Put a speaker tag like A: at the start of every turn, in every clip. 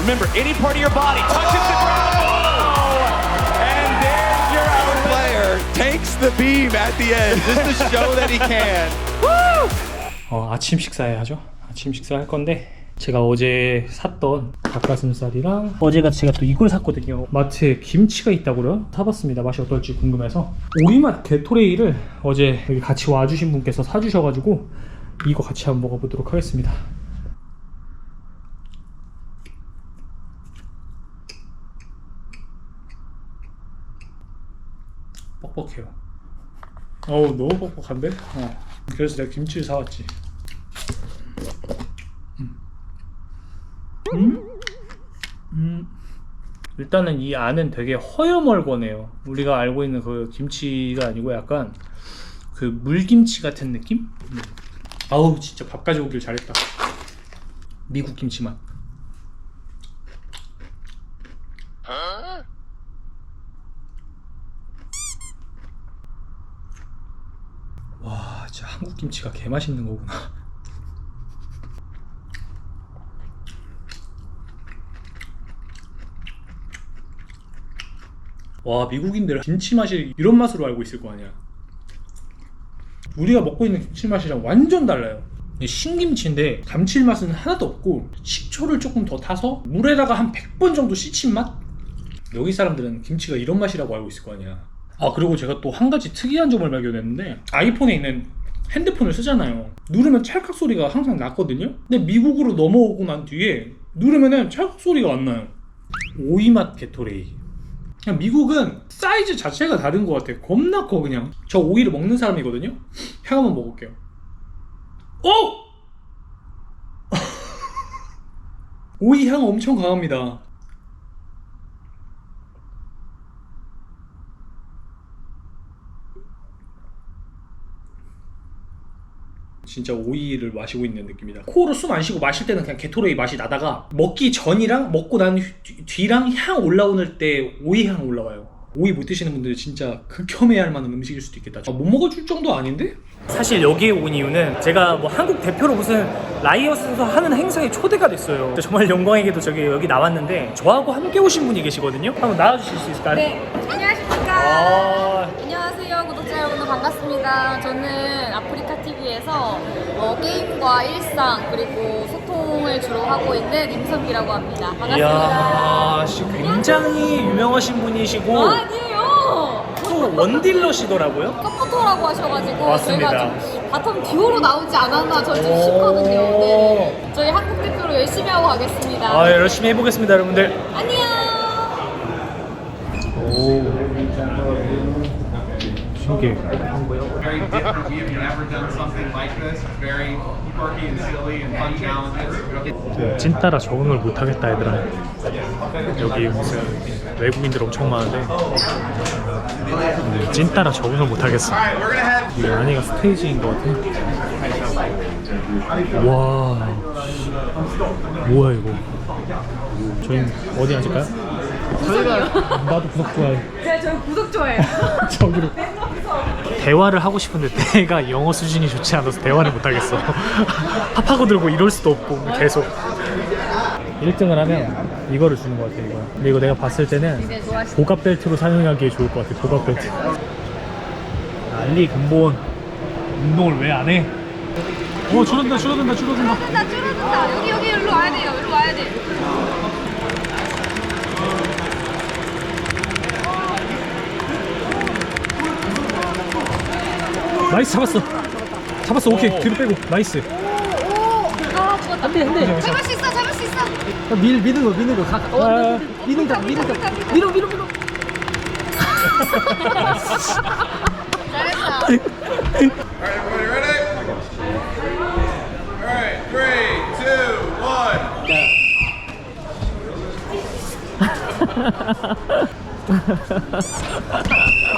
A: Remember, any part of your body touches the ground. Oh! And there's your outlet.
B: player takes the beam at the end just to show that he can.
C: 어, 아침 식사해야죠. 아침 식사할 건데 제가 어제 샀던 닭가슴살이랑 어제가 제가 또 이걸 샀거든요. 마트에 김치가 있다고요. 사봤습니다. 맛이 어떨지 궁금해서 오이맛 게토레이를 어제 여기 같이 와주신 분께서 사주셔가지고 이거 같이 한번 먹어보도록 하겠습니다. 뻑뻑해요. 어우 너무 뻑뻑한데? 어. 그래서 내가 김치를 사왔지. 음? 음. 일단은 이 안은 되게 허여멀거네요. 우리가 알고 있는 그 김치가 아니고 약간 그 물김치 같은 느낌? 음. 아우 진짜 밥 가져오길 잘했다. 미국 김치 맛. 와, 진짜 한국 김치가 개 맛있는 거구나. 와, 미국인들 김치 맛이 이런 맛으로 알고 있을 거 아니야. 우리가 먹고 있는 김치 맛이랑 완전 달라요. 이 신김치인데 감칠맛은 하나도 없고 식초를 조금 더 타서 물에다가 한 100번 정도 씻힌 맛? 여기 사람들은 김치가 이런 맛이라고 알고 있을 거 아니야. 아 그리고 제가 또 한 가지 특이한 점을 발견했는데 아이폰에 있는 핸드폰을 쓰잖아요. 누르면 찰칵 소리가 항상 났거든요. 근데 미국으로 넘어오고 난 뒤에 누르면은 찰칵 소리가 안 나요. 오이맛 게토레이. 그냥 미국은 사이즈 자체가 다른 것 같아요. 겁나 커 그냥. 저 오이를 먹는 사람이거든요. 향 한번 먹을게요. 오! 오이 향 엄청 강합니다. 진짜 오이를 마시고 있는 느낌이다. 코로 숨 안 쉬고 마실 때는 그냥 게토레이 맛이 나다가 먹기 전이랑 먹고 난 뒤- 뒤랑 향 올라오는 때 오이 향 올라와요. 오이 못 드시는 분들 진짜 극혐해야 할 만한 음식일 수도 있겠다. 아, 못 먹어줄 정도 아닌데? 사실 여기에 온 이유는 제가 뭐 한국 대표로 무슨 라이엇에서 하는 행사에 초대가 됐어요. 정말 영광이게도 저기 여기 나왔는데 저하고 함께 오신 분이 계시거든요. 한번 나와주실 수 있을까요?
D: 네, 안녕하십니까.
C: 아,
D: 안녕하세요, 구독자 여러분 반갑습니다. 저는 아프리 카 TV에서 어, 게임과 일상 그리고 소통을 주로 하고 있는 임선비라고 합니다. 반갑습니다.
C: 이야, 씨, 굉장히 유명하신 분이시고
D: 아, 아니에요.
C: 또 원딜러시더라고요.
D: 서포터라고 하셔가지고
C: 맞습니다.
D: 저희가 좀 바텀 듀오로 나오지 않았나 저희 좀
C: 오.
D: 싶거든요. 네. 저희 한국 대표로 열심히 하고 가겠습니다.
C: 아, 열심히 해보겠습니다, 여러분들.
D: 안녕.
C: 신기해.
E: Very different. We have never done something like this. Very quirky and silly and fun challenges.
C: 찐따라 적응을 못하겠다 얘들아 여기 무슨 외국인들 엄청 많은데 근데 찐따라 적응을 못하겠어 이 안에가 스테이지인 것 같아 와 뭐야 이거 저희 어디 앉을까요? 저희가 나도 구석 좋아해
D: 제가 저희 구독 좋아해요.
C: 저기로 대화를 하고 싶은데 내가 영어 수준이 좋지 않아서 대화를 못하겠어 팝하고 들고 이럴 수도 없고 계속 1등을 하면 이거를 주는 것 같아 이거 근데 이거 내가 봤을 때는. 보갑 벨트로 사용하기에 좋을 것 같아 보갑 벨트 알리 근본 운동을 왜 안 해? 어 줄어든다 줄어든다 줄어든다
D: 줄어든다, 줄어든다. 여기, 여기, 일로 와야 돼요. 일로 와야 돼.
C: 나이스 잡았어 잡았어 오케이 뒤로 빼고 나이스
D: 오, 아, 죽었다. 안 돼, 안 돼. 잡을 수 있어, 잡을 수 있어.
F: 밀 미는 거 미는 거 가. 어,
C: 아,
F: 미는 거 미는 거 밀어 밀어 밀어.
D: 잘했다.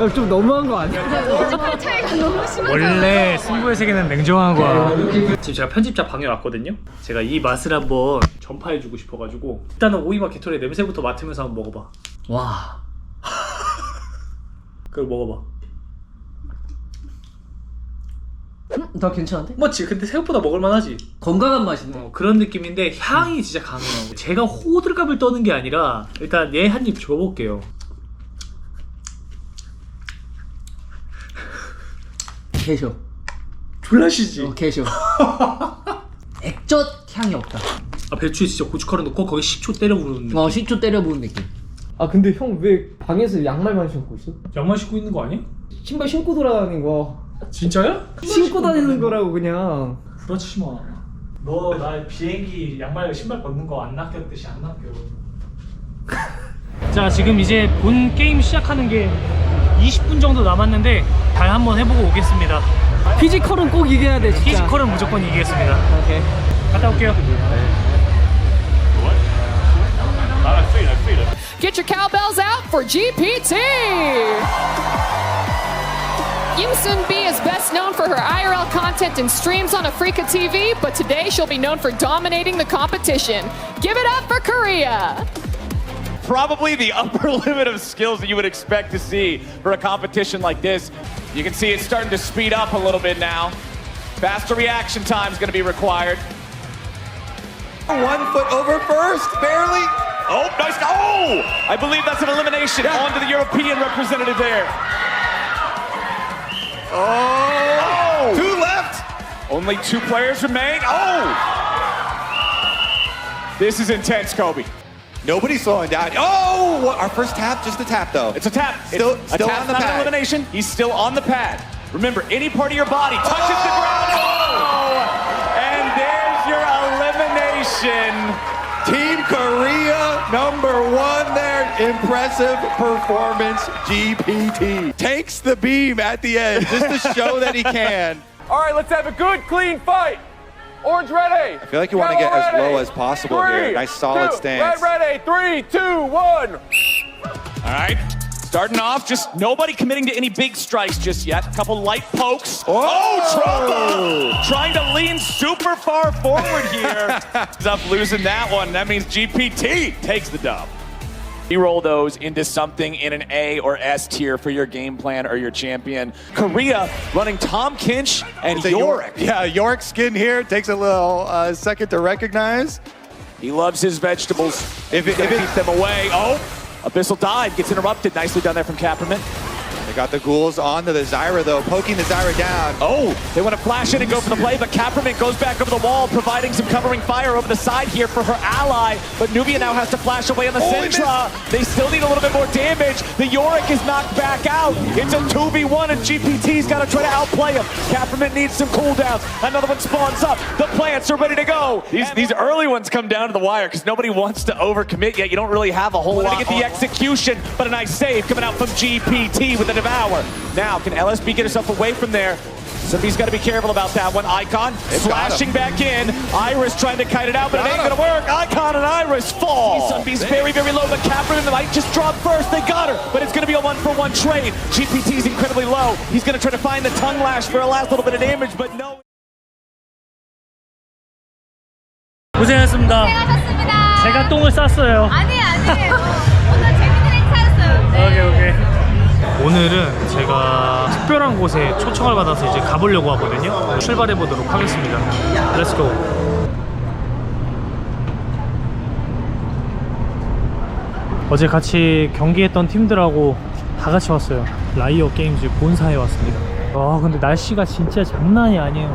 F: 야, 좀 너무한 거 아니야?
D: 차이가 너무 심하다.
C: 원래 승부의 세계는 냉정한 거야. 지금 제가 편집자 방에 왔거든요. 제가 이 맛을 한번 전파해주고 싶어가지고 일단은 오이맛 게토레 냄새부터 맡으면서 한번 먹어봐. 와. 그걸 먹어봐.
F: 음, 나 괜찮은데?
C: 맞지? 근데 생각보다 먹을만하지.
F: 건강한 맛인데.
C: 어, 그런 느낌인데 향이 진짜 강해요. 제가 호들갑을 떠는 게 아니라 일단 얘 한 입 줘볼게요.
F: 개셔.
C: 졸라시지.
F: 어, 개셔. 액젓 향이 없다.
C: 아 배추에 진짜 고춧가루 넣고 거기 식초 때려 부르는 느낌.
F: 어, 식초 때려 부은 느낌. 아 근데 형 왜 방에서 양말만 신고 있어?
C: 양말 신고 있는 거 아니야?
F: 신발 신고 돌아다니는 거.
C: 진짜야?
F: 신고 다니는 거라고 그냥.
C: 그렇지 마. 너 나 비행기 양말 신발 벗는 거 안 낚였듯이 안 낚여. 자 지금 이제 본 게임 시작하는 게 20분 정도 남았는데 잘 한번 해보고 오겠습니다.
F: 피지컬은 꼭 이겨야 돼 진짜.
C: 피지컬은 무조건 이기겠습니다.
F: 오케이.
C: 갔다 올게요.
G: Get your cowbells out for GPT! Kim Sun B is best known for her IRL content and streams on Afrika TV, but today she'll be known for dominating the competition. Give it up for Korea!
A: Probably the upper limit of skills that you would expect to see for a competition like this. You can see it's starting to speed up a little bit now. Faster reaction time is going to be required.
B: One foot over first, barely.
A: Oh, nice. Oh! I believe that's an elimination onto the European representative there.
B: Oh, two left.
A: Only two players remain. Oh! This is intense, Kobe.
B: Nobody's slowing down. Oh, our first tap, just a tap though.
A: It's a tap.
B: Still-
A: it's
B: still
A: a tap,
B: on the
A: not
B: pad.
A: an elimination. He's still on the pad. Remember, any part of your body touches the oh! ground. Oh! And there's your elimination.
B: Team Korea number one. Impressive performance, GPT. Takes the beam at the end just to show that he can.
E: All right, let's have a good, clean fight. Orange ready.
B: I feel like you want to get as low as possible here. Nice solid stance.
E: Red ready. Three, two, one.
A: All right. Starting off, just nobody committing to any big strikes just yet. A couple light pokes.
B: Oh!
A: oh Trumpa trying to lean super far forward here. Ends up losing that one. That means GPT takes the dub. You roll those into something in an A or S tier for your game plan or your champion. Korea running Tom Kinch and
B: It's
A: Yorick.
B: Yeah, Yorick skin here takes a little uh, second to recognize.
A: He loves his vegetables.
B: If it- if it-
A: keep them away. Oh, Abyssal dive gets interrupted. Nicely done there from Kapperman.
B: They got the ghouls onto the Zyra though, poking the Zyra down.
A: Oh, they want to flash in and go for the play, but Kapperman goes back over the wall, providing some covering fire over the side here for her ally. But Nubia now has to flash away on the
B: Oh,
A: Sentra. They still need a little bit more damage. The Yorick is knocked back out. It's a 2v1, and GPT's got to try to outplay him. Kapperman needs some cooldowns. Another one spawns up. The plants are ready to go. These, these early ones come down to the wire because nobody wants to overcommit yet. You don't really have a whole lot. to get the execution, but a nice save coming out from GPT with the Devour. Now, can LSB get herself away from there? Somebody's got to be careful about that one. Icon slashing back in. Iris trying to kite it out, but it
B: Got
A: ain't
B: him.
A: going to work. Icon and Iris fall. Sunbee's very, very low, but Capron might just drop first. They got her, but it's going to be a one-for-one trade. GPT's incredibly low. He's going to try to find the tongue lash for a last little bit of damage, but no.
C: 고생하셨습니다.
D: 고생하셨습니다.
C: 제가 똥을 쌌어요.
D: 아니에요, 아니에요. 오늘 재밌는 행사였어요. 네.
C: 오케이 오케이. 오늘은 제가 특별한 곳에 초청을 받아서 이제 가보려고 하거든요. 출발해 보도록 하겠습니다. 렛츠고. 어제 같이 경기했던 팀들하고 다 같이 왔어요. 라이어 게임즈 본사에 왔습니다. 와 근데 날씨가 진짜 장난이 아니에요.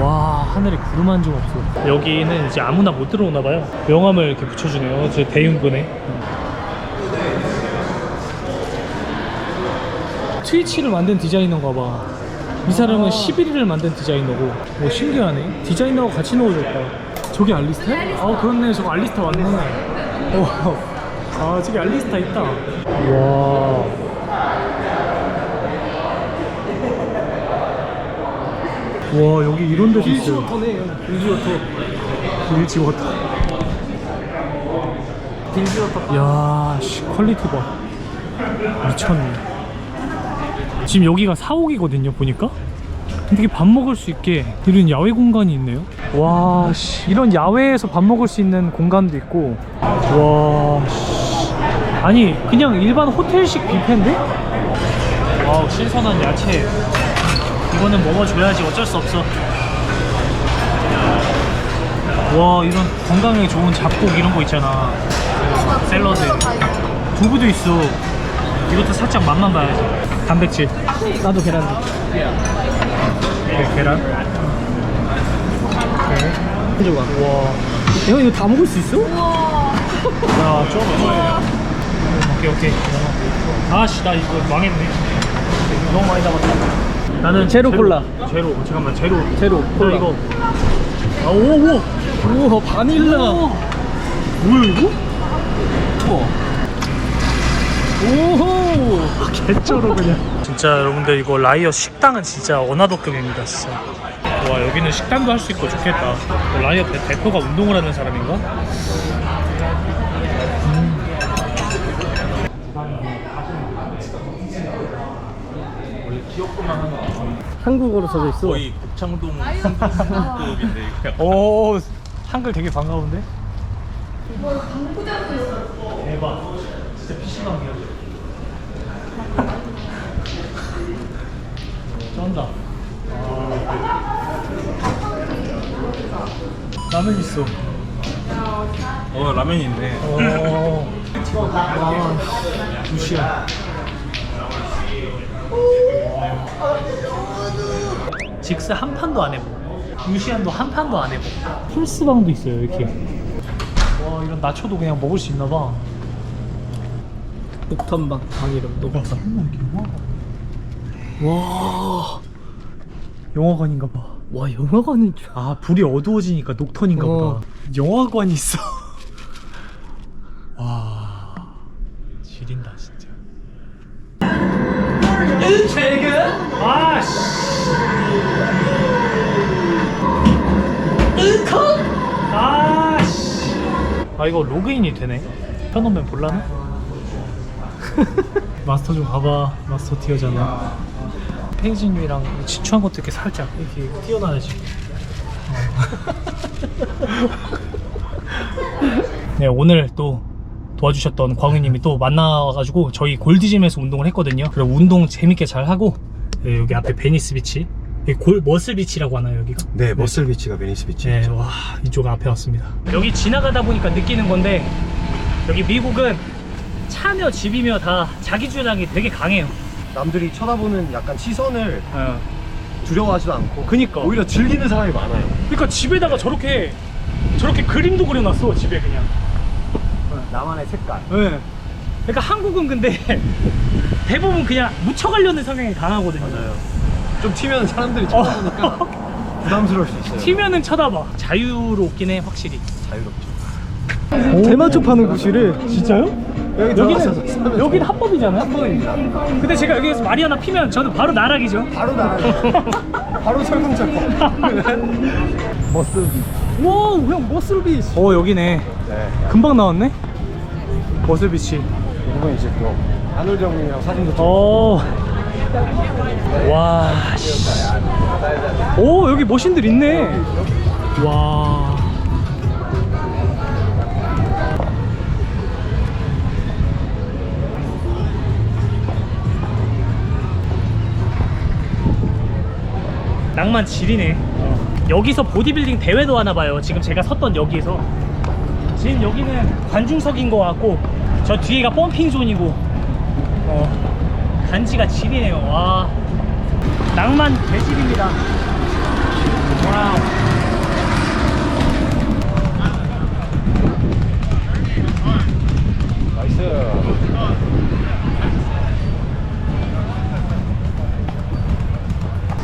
C: 와 하늘에 구름 한 점 없어. 여기는 이제 아무나 못 들어오나 봐요. 명함을 이렇게 붙여주네요. 제 대윤군에. 트위치를 만든 디자이너가 봐. 이 사람은 11일을 만든 디자이너고. 오, 신기하네. 디자이너가 같이 넣어줬다. 저기 알리스타? 아, 그렇네. 저거 알리스타 왔네. 어. 아, 저기 알리스타 있다. 와. 와, 여기 이런 데도 있어요.
F: 빌지워터네. 빌지 워터.
C: 빌지 워터.
F: 빌지 워터.
C: 야, 씨, 퀄리티 봐. 미쳤네. 지금 여기가 사옥이거든요, 보니까. 이게 밥 먹을 수 있게 이런 야외 공간이 있네요. 와, 씨, 이런 야외에서 밥 먹을 수 있는 공간도 있고. 와, 씨. 아니, 그냥 일반 호텔식 뷔페인데? 와우, 신선한 야채. 이거 이거는 먹어줘야지 어쩔 수 없어. 와 이런 건강에 좋은 잡곡 이런 거 있잖아. 샐러드. 두부도 있어. 이것도 살짝 맛만 봐야지. 단백질. 나도 계란. 네, 계란. 해줘봐. 와. 형 이거 다 먹을 수 있어? 야, 좀. 오케이 오케이. 아씨 나 이거 망했네. 너무 많이 담았다. 나는 제로 콜라. 제로. 잠깐만 제로. 제로 콜라. 이거. 아, 오 오. 오 바닐라. 뭐야 이거? 우와. 오호! 개쩔어 그냥. 진짜 여러분들 이거 라이어 식당은 진짜 어나더급입니다 진짜. 와 여기는 식당도 할 수 있고 좋겠다. 어, 라이어 대, 대표가 운동을 하는 사람인가?
F: 한국어로 써져 있어.
H: 거의 성급인데 이거
C: 오 한글 되게 반가운데? 대박. 진짜 PC방이야 쩐다 아. 라면 있어
H: 어 라면이 있네
C: 어. 와, 무시야. 직스 한 판도 안 해보고 유시안도 한 판도 안 해보고 플스방도 있어요 이렇게 와 이런 나초도 그냥 먹을 수 있나 봐
F: 녹턴방 방 이름 녹턴.
C: 와 영화관인가 봐.
F: 와 영화관인 줄.
C: 아 불이 어두워지니까 녹턴인가
F: 어.
C: 보다. 영화관이 있어. 와 지린다 진짜. 아씨. 아씨. 아 이거 로그인이 되네. 펴놓으면 볼라나? 마스터 좀 가봐. 마스터 티어잖아. 페이징이랑 지추한 것도 이렇게 살짝 이렇게 띄어놔야지. 네 오늘 또 도와주셨던 광우님이 또 만나가지고 저희 골드짐에서 운동을 했거든요. 그리고 운동 재밌게 잘 하고 네, 여기 앞에 베니스 비치, 골 머슬 비치라고 하나요 여기가?
I: 네, 머슬 비치가 베니스 비치.
C: 네, 와 이쪽 앞에 왔습니다. 여기 지나가다 보니까 느끼는 건데 여기 미국은 차며 집이며 다 자기 주장이 되게 강해요.
I: 남들이 쳐다보는 약간 시선을
C: 어.
I: 두려워하지도 않고
C: 그니까.
I: 오히려 즐기는 사람이 많아요.
C: 그러니까 집에다가 저렇게 저렇게 그림도 그려놨어 집에 그냥.
I: 나만의 색깔.
C: 네. 그러니까 한국은 근데 대부분 그냥 묻혀가려는 성향이 강하거든요.
I: 좀 튀면 사람들이 쳐다보니까 부담스러울 수 있어요.
C: 튀면은 쳐다봐. 자유롭긴 해 확실히.
I: 자유롭죠.
F: 대만초 파는 곳이래.
C: 진짜요?
I: 여기
C: 여기는 여기는 합법이잖아요.
I: 합법입니다.
C: 근데 제가 여기에서 말이 하나 피면 저는 바로 나락이죠.
I: 바로 나. 바로 설문조건. 머슬 비치.
C: 와, 형 머슬비치. 어 여기네.
I: 네.
C: 금방 나왔네. 머슬비치.
I: 이건 이제 또 안울정님이랑 사진도 찍고.
C: 어. 와. 씨. 오 여기 머신들 있네. 와. 낭만 지리네. 여기서 보디빌딩 대회도 하나 봐요. 지금 제가 섰던 여기에서. 지금 여기는 관중석인 것 같고 저 뒤에가 펌핑 존이고 어, 간지가 지리네요. 와. 낭만 개질입니다. 와우.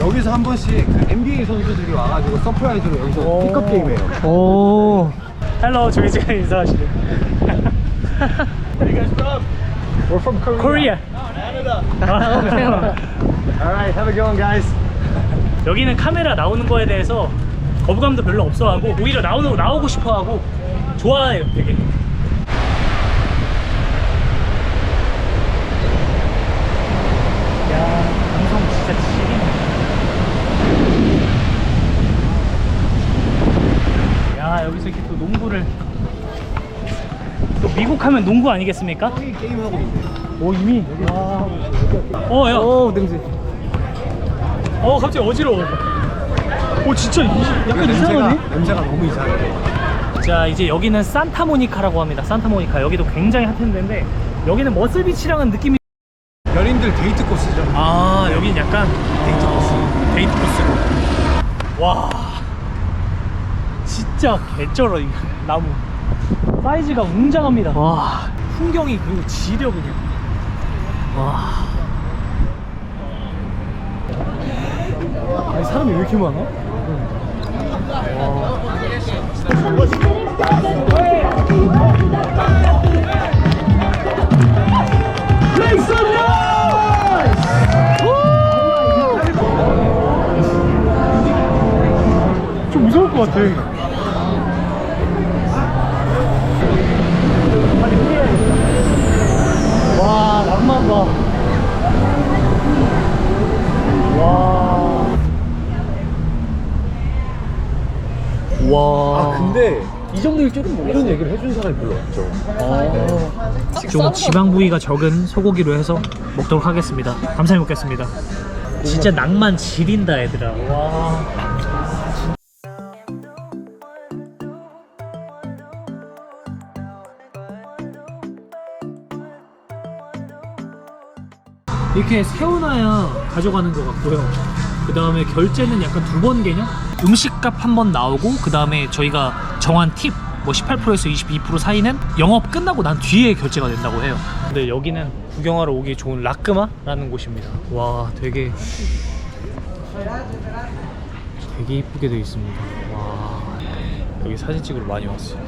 I: 여기서 한 번씩 그 NBA 선수들이 와가지고 서프라이즈로 여기서 픽업 게임해요.
C: 오. 헬로 지금 인사하시네.
I: We're from Korea.
C: 코리아. 아,
I: Alright, have a good one, guys.
C: 여기는 카메라 나오는 거에 대해서 거부감도 별로 없어하고 오히려 나오는 나오고 싶어하고 좋아해요 되게. 야 방송 진짜 지리네. 야 여기서 이렇게 또 농구를 또 미국 하면 농구 아니겠습니까?
I: 게임하고 있네.
C: 오 이미 와. 어 야.
F: 오 냄새.
I: 어 갑자기 어지러워. 오 진짜 이, 약간 이상하네.
J: 냄새가 너무 이상해.
C: 자 이제 여기는 산타모니카라고 합니다. 산타모니카 여기도 굉장히 핫한 데인데 여기는 머슬비치랑은 느낌이
J: 연인들 데이트 코스죠.
C: 아 여긴 약간 데이트 코스 데이트 코스로 와 진짜 개쩔어 이 나무 사이즈가 웅장합니다 와 풍경이 그리고 지려 그냥 와
J: 아니 사람이 왜 이렇게 많아?
I: 좀 무서울 것 같아.
C: 좀 지방 부위가 적은 소고기로 해서 먹도록 하겠습니다. 감사히 먹겠습니다. 진짜 낭만 지린다 얘들아. 와. 이렇게 세워놔야 가져가는 것 같고요. 그 다음에 결제는 약간 두 번 개념? 음식값 한 번 나오고 그 다음에 저희가 정한 팁, 뭐 18%에서 22% 사이는 영업 끝나고 난 뒤에 결제가 된다고 해요. 근데 여기는 구경하러 오기 좋은 라크마라는 곳입니다. 와, 되게 되게 이쁘게 되어 있습니다. 와, 여기 사진 찍으러 많이 왔어요.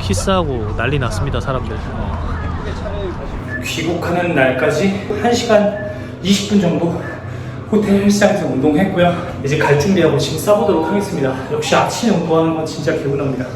C: 키스하고 난리 났습니다, 사람들. 어. 귀국하는 날까지 1시간 20분 정도 호텔 헬스장에서 운동했고요. 이제 갈 준비하고 짐 싸보도록 하겠습니다. 역시 아침에 운동하는 건 진짜 개운합니다.